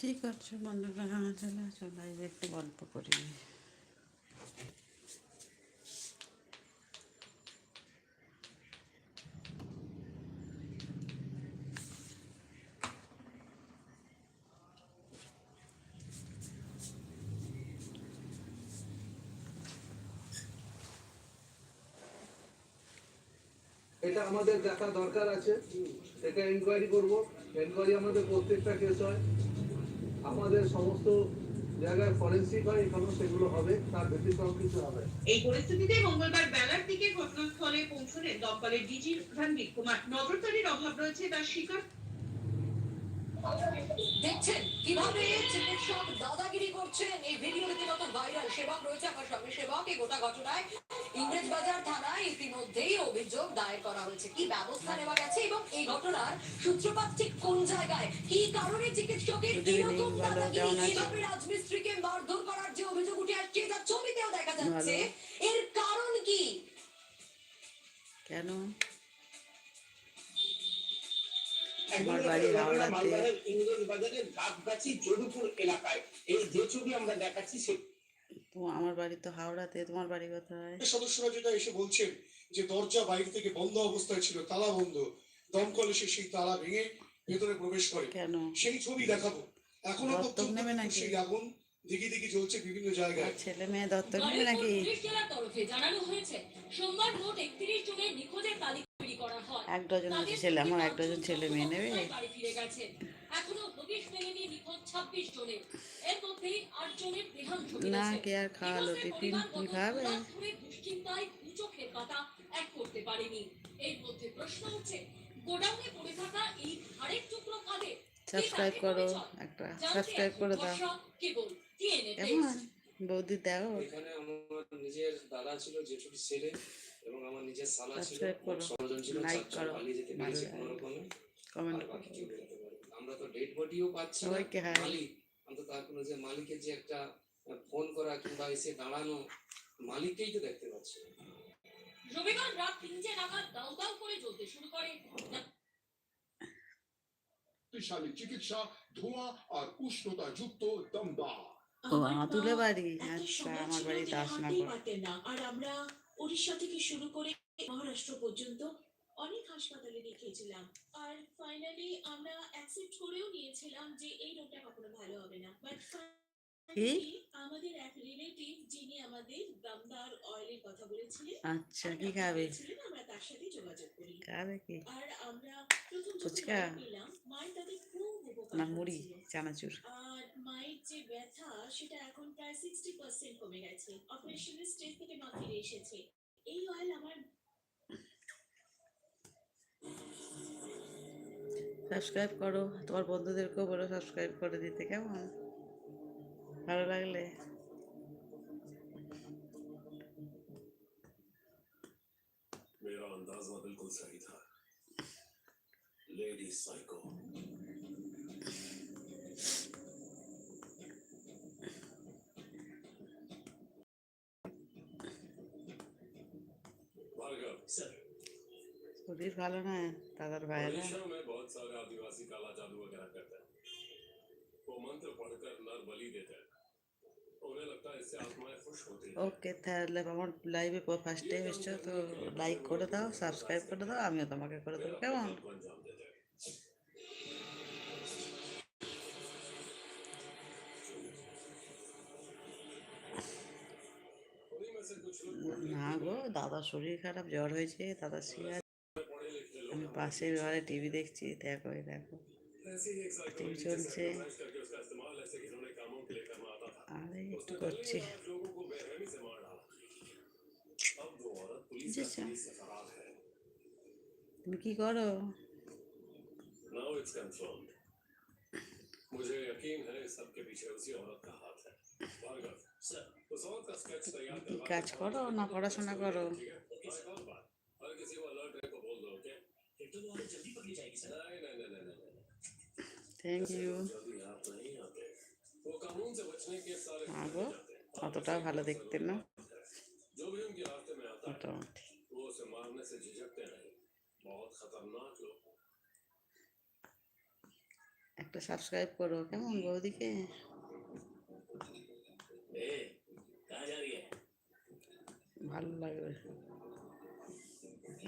ঠিক আছে, বন্ধুরা হ্যাঁ চলে আসো একটু গল্প করি। এটা আমাদের দেখা দরকার আছে। এটা এনকোয়ারি করব। ইনকোয়ারি আমাদের প্রত্যেকটা কেস হয়। আমাদের সমস্ত জায়গায় ফরেন্সিক হয় এখানে সেগুলো হবে, তার ব্যতিক্রম কিছু হবে। এই পরিস্থিতিতে মঙ্গলবার বেলার দিকে ঘটনাস্থলে পৌঁছলেন দমকলের ডিজি রণবীর কুমার নজরদারির অভাব রয়েছে, তার স্বীকার দেখছেন কীভাবে চিকিৎসক দাদাগিরি করছেন? এই ভিডিও রীতিমতো ভাইরাল সেবক রয়েছে। আমার সঙ্গে সেবক এই গোটা ঘটনায় ইংরেজ বাজার থানায় ইতিমধ্যেই অভিযোগ দায়ের করা হয়েছে। কি ব্যবস্থা নেওয়া গেছে এবং এই ঘটনার সূত্রপাত ঠিক কোন জায়গায়? কি কারণে চিকিৎসকের ভালো, দাদাগিরি? কীভাবে রাজমিস্ত্রিকে মারধর করার যে অভিযোগ উঠে আসছে তার ছবিতেও দেখা যাচ্ছে। এর কারণ কি? কেন? আমার বাড়ি হাওড়াতে মালদার ইংরেজ বাজারের এলাকায়। এই যে ছবি আমরা দেখাচ্ছি সে তো আমার বাড়ি তো হাওড়াতে তোমার বাড়ি কোথায়? সদস্যরা যেটা এসে বলছেন যে দরজা বাইরে থেকে বন্ধ অবস্থায় ছিল তালা বন্ধ। দমকল এসে সেই তালা ভেঙে ভেতরে প্রবেশ করে। কেন? সেই ছবি দেখাবো। এখনও দত্তক নেবে কিন্তু নাকি? সেই আগুন দিকে দিকে জ্বলছে বিভিন্ন জায়গায়। ছেলে মেয়ে দত্তক নেবে নাকি? তরফে জানানো হয়েছে সোমবার মোট একত্রিশ জনের নিখোঁজের তালিকা তৈরি করা এক ডজন ছেলে আমার এক ডজন ছেলে মেয়ে নেবে। না কে আর খাওয়ালো টিফিন কি খাবে সাবস্ক্রাইব করো একটা সাবস্ক্রাইব করে দাও। কেমন বৌদি দাও। নিজের দাদা ছিল জেঠুর ছেলে। এবং আমার নিজের সালা ছিল ছিল যেতে কোনো রকমে কমেন্ট। আমরা তো ডেড বডিও পাচ্ছি না সবাইকে হাই মালিক অন্তত এখনও যে মালিকের যে একটা ফোন করা কিংবা এসে দাঁড়ানো মালিককেই তো দেখতে পাচ্ছি রবিবার রাত তিনটে নাগাদ দাউ দাউ করে জ্বলতে শুরু করে। শক্তিশালী চিকিৎসা ধোঁয়া আর উষ্ণতা যুক্ত দমদার ও আতুলে বাড়ি আচ্ছা আমার বাড়ি দাসনগর। না আর আমরা উড়িষ্যা থেকে শুরু করে মহারাষ্ট্র পর্যন্ত অনেক হাসপাতালে দেখিয়েছিলাম। আর ফাইনালি আমরা অ্যাকসেপ্ট করেও নিয়েছিলাম যে এই রোগটা কখনো ভালো হবে না। বাট আমাদের এক রিলেটিভ যিনি আমাদের দমদার অয়েলের কথা বলেছিলেন আচ্ছা কি খাবে? আমরা তার সাথে যোগাযোগ করি। খাবে কি? আর আমরা প্রথম ফুচকা? মায়ের তাতে খুব উপকার না মুড়ি চানাচুর। আর মায়ের যে ব্যথা সেটা এখন প্রায় সিক্সটি পার্সেন্ট কমে গেছে। অপারেশনের স্টেজ থেকে মা ফিরে এসেছে। এই অয়েল আমার সাবস্ক্রাইব করো তোমার বন্ধুদেরকেও বলো সাবস্ক্রাইব করে দিতে কেমন? ভালো লাগলে मेरा अंदाजा बिल्कुल सही था लेडी साइको भार्गव सर শরীর ভালো না দাদার ভাইয়েরা ओडिशा में बहुत सारे आदिवासी काला जादू वगैरह करते हैं वो मंत्र पढ़कर नर बलि देते हैं ওকে তাহলে আমার লাইভে ফার্স্ট টাইম এসছো, তো লাইক করে দাও সাবস্ক্রাইব করে দাও, আমিও তোমাকে করে দেবো, কেমন? না গো দাদা শরীর খারাপ, জ্বর হয়েছে, দাদা শিয়ার আমি পাশে ঘরে টিভি দেখছি, দেখো দেখো। টিভি চলছে। है তুমি কি করো नाउ इट्स कंफर्म्ड मुझे यकीन है इस सब के पीछे उसी औरत का हाथ है भार्गव सर उस औरत का स्केच तैयार কি करवा কাজ করো না পড়াশোনা করো ठीक है एक और बात हर किसी को अलर्ट रहे को बोल दो ओके फिर तो तुम्हारी जल्दी पकड़ी जाएगी सर नहीं नहीं नहीं नहीं नहीं থ্যাংক ইউ আরও অতটা ভালো দেখতে না। মোটামুটি। একটা সাবস্ক্রাইব করো, কেমন বৌদিকে? ভালো লাগবে।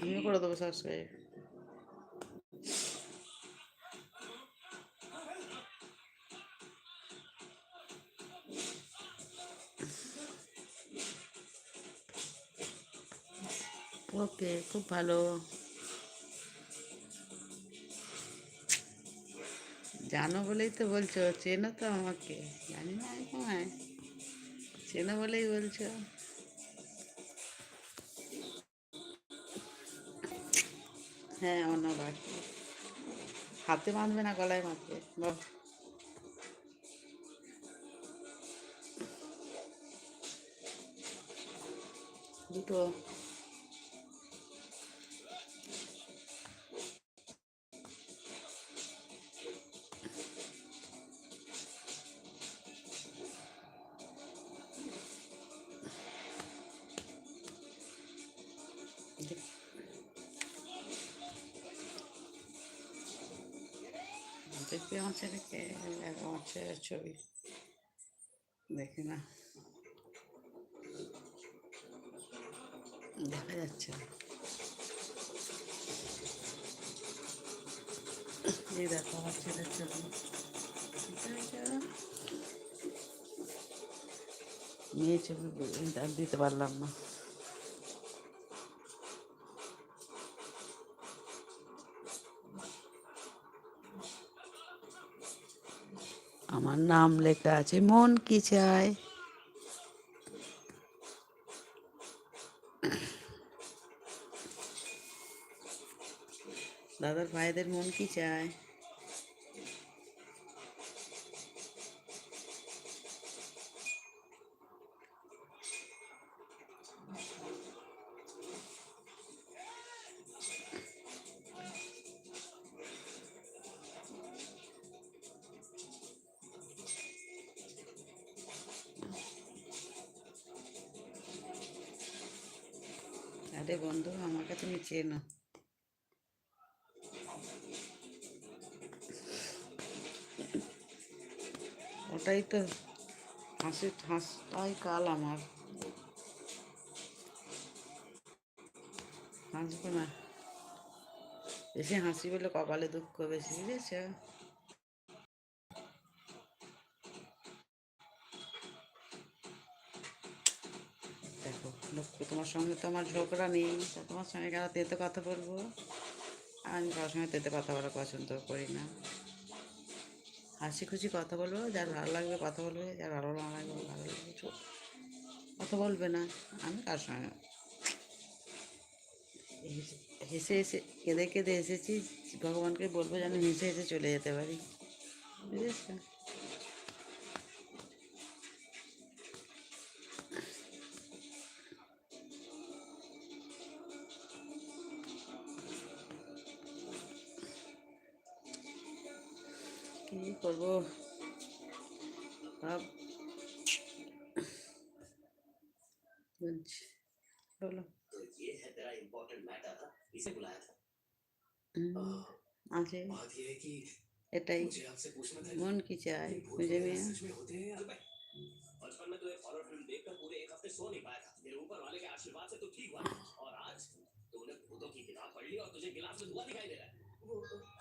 আমিও করে দেবো সাবস্ক্রাইব ওকে, খুব ভালো। জানো বলেই তো বলছো, চেনো তো আমাকে। জানি না তোমায় চেনো বলেই বলছো। হ্যাঁ আমার হাতে বাঁধবে না, গলায় বাঁধবে। বল দুটো। আমার ছেলের ছবি। দেখি না। দেখা যাচ্ছে এই দেখো আমার ছেলের ছবি। মেয়ে ছবি দিতে পারলাম না। আমার নাম লেখা আছে। মন কি চায়? দাদার ভাইদের মন কি চায়? বন্ধু আমাকে তুমি চেনো ওটাই তো হাসি, হাসটাই কাল আমার। হাসবো না। বেশি হাসি বলে কপালে দুঃখ বেশি, বুঝেছ? তোমার সঙ্গে তো আমার ঝগড়া নেই তোমার সঙ্গে কেন তেতে কথা বলব? আমি কারোর সঙ্গে তেতে কথা বলা পছন্দ করি না। হাসি খুশি কথা বলব, যার ভালো লাগবে কথা বলবে, যার ভালো না লাগবে ভালো লাগবে। কথা বলবে না। আমি কার সঙ্গে হেসে হেসে, কেঁদে কেঁদে এসেছি, ভগবানকে বলব যেন হেসে হেসে চলে যেতে পারি। বুঝেছ? কি করবো সব বলছি বলো तो ये है तेरा इम्पोर्टेंट मैटर इसे बुलाया था হুম, আছে बात ये है कि এটাই मुझे आपसे पूछना था মন কি চায় ये भूत খুঁজে वगैरह নিয়ে सच में होते हैं या बचपन में तो एक हॉरर फिल्म देखकर पूरे एक हफ्ते सो नहीं पाया था मेरे ऊपर वाले के आशीर्वाद से तो ठीक हुआ और आज तूने भूतों की किताब पढ़ ली और तुझे गिलास में धुआं दिखाई दे रहा है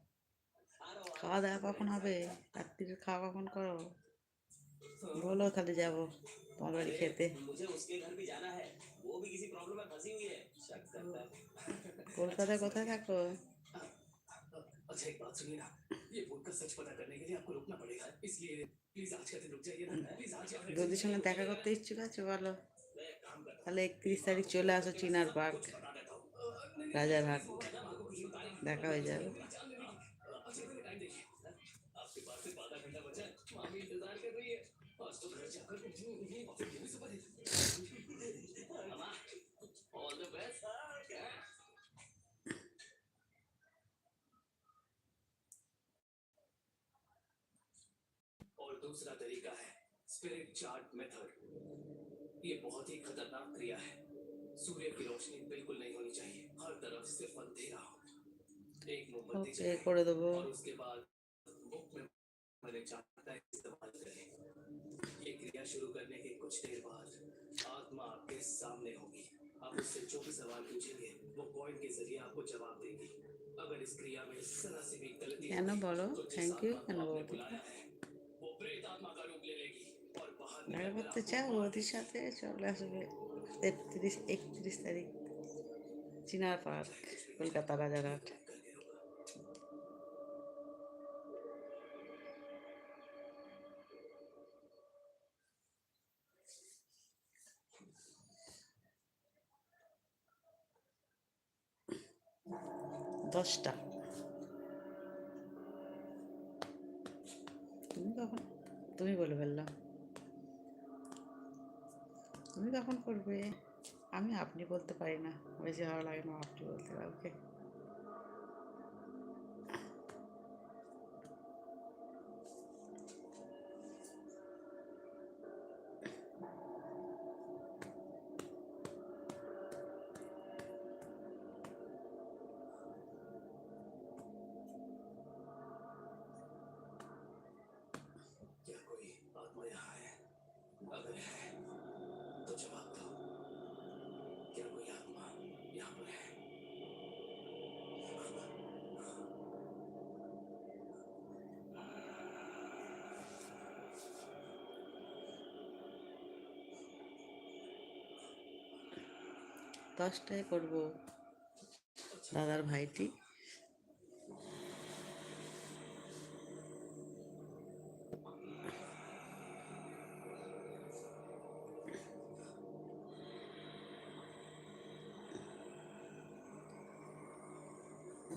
খাওয়া দাওয়া কখন হবে রাত্রির খাওয়া কখন করো বলো তাহলে যাবো তোমার বাড়ি খেতে मुझे उसके घर भी जाना है वो भी किसी प्रॉब्लम में फंसी हुई है शक करता है কলকাতায় কোথায় থাকো अच्छा एक बात सुनिए ना ये भूत का सच पता करने के लिए आपको रुकना पड़ेगा इसलिए प्लीज आज का दिन रुक जाइए ना प्लीज आज या फिर দিদির সঙ্গে দেখা করতে ইচ্ছুক আছে বলো मैं एक काम करता তাহলে একত্রিশ তারিখ চলে আসো চিনার পার্ক हूँ बता देता हूँ রাজারহাট मैं ना आपको कुछ बताने দেখা হয়ে যাবে दूसरा तरीका है स्पिरिट चार्ट मेथड ये बहुत ही खतरनाक क्रिया है। सूर्य की रोशनी बिल्कुल नहीं होनी चाहिए। हर तरफ़ सिर्फ़ अंधेरा हो। एक मोमबत्ती तो जलाएँ और उसके बाद बुक में मैंने चार्ट का इस्तेमाल करें। ये क्रिया शुरू करने के कुछ देर बाद आत्मा आपके सामने होगी। आप उससे जो भी सवाल पूछेंगे वो पॉइंट के ज़रिए आपको जवाब देगी। अगर इस क्रिया में इस तरह से भी गलती है ना बोलो? थैंक यू बुलाया है আপনারা করতে চান, মোদির সাথে চলে আসবে তেত্রিশ একত্রিশ তারিখ, চিনার পার্ক, কলকাতা রাজারহাট দশটা। তুমি কখন? তুমি বলে ফেললাম। তুমি কখন করবে? আমি আপনি বলতে পারি না। বেশি ভালো লাগে না, আপনি বলতে কাউকে দশটায় করব। দাদার ভাইটি।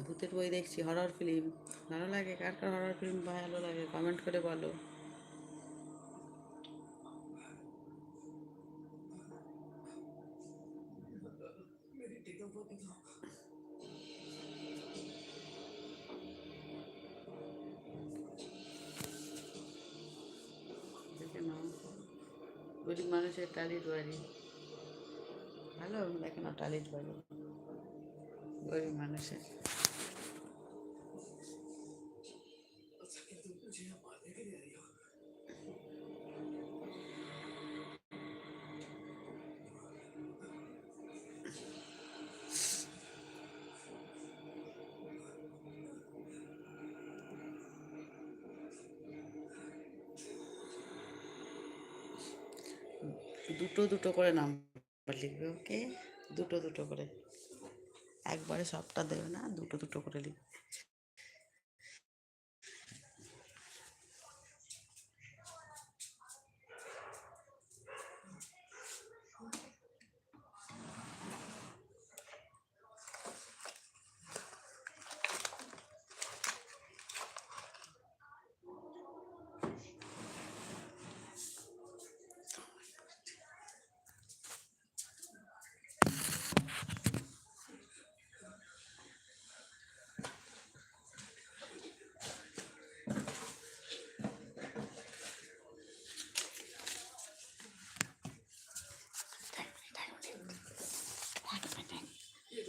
ভূতের বই দেখছি হরর ফিল্ম ভালো লাগে? কার কার হরর ফিল্ম ভালো লাগে? কমেন্ট করে বলো। দেখে নাও। গরিব মানুষের টালির বাড়ি। ভালো দেখে না টালির বাড়ি। গরিব মানুষের। দুটো দুটো করে নাম্বার লিখবে ওকে দুটো দুটো করে। একবারে সবটা দেবে না, দুটো দুটো করে লিখবে।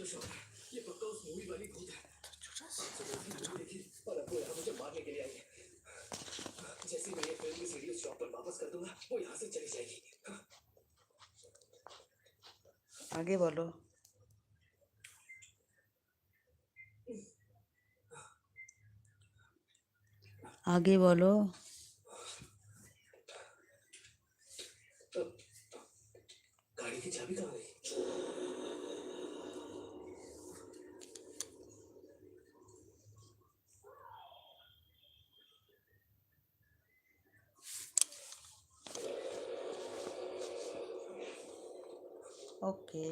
तो आगे बोलो। आगे बोलो। ওকে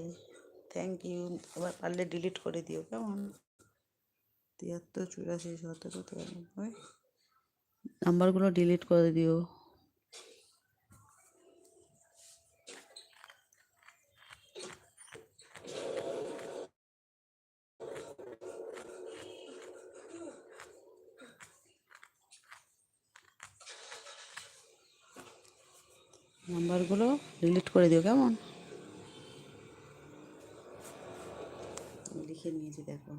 থ্যাংক ইউ এবার পারলে ডিলিট করে দিও, কেমন? তিয়াত্তর, চুরাশি সতেরো তিরানব্বই নাম্বারগুলো ডিলিট করে দিও। নাম্বারগুলো ডিলিট করে দিও, কেমন? লিখে নিয়েছি দেখো।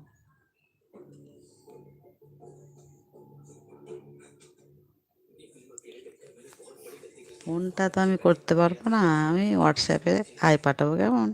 ফোনটা তো আমি করতে পারব না আমি হোয়াটসঅ্যাপে আই পাঠাবো কেমন?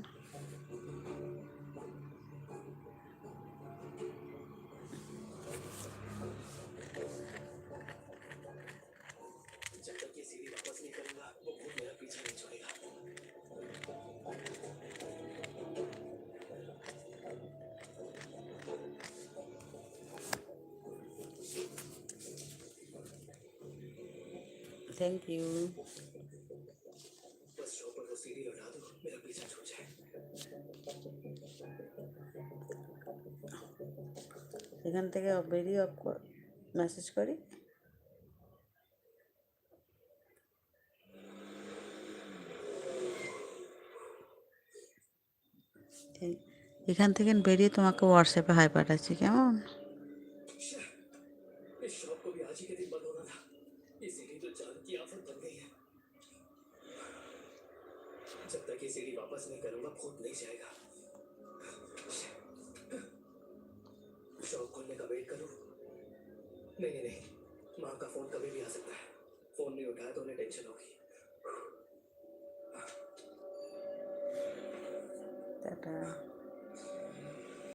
থ্যাংক ইউ এখান থেকে বেরিয়ে অফ মেসেজ করি? এখান থেকে বেরিয়ে তোমাকে হোয়াটসঅ্যাপে হাই পাঠাচ্ছি, কেমন? जब तक ये सीढ़ी वापस नहीं करूँगा खुद नहीं जाएगा। शॉप खोलने का वेट करूँ। नहीं नहीं नहीं। माँ का फ़ोन कभी भी आ सकता है। फ़ोन नहीं उठाया तो उन्हें टेंशन होगी। টাটা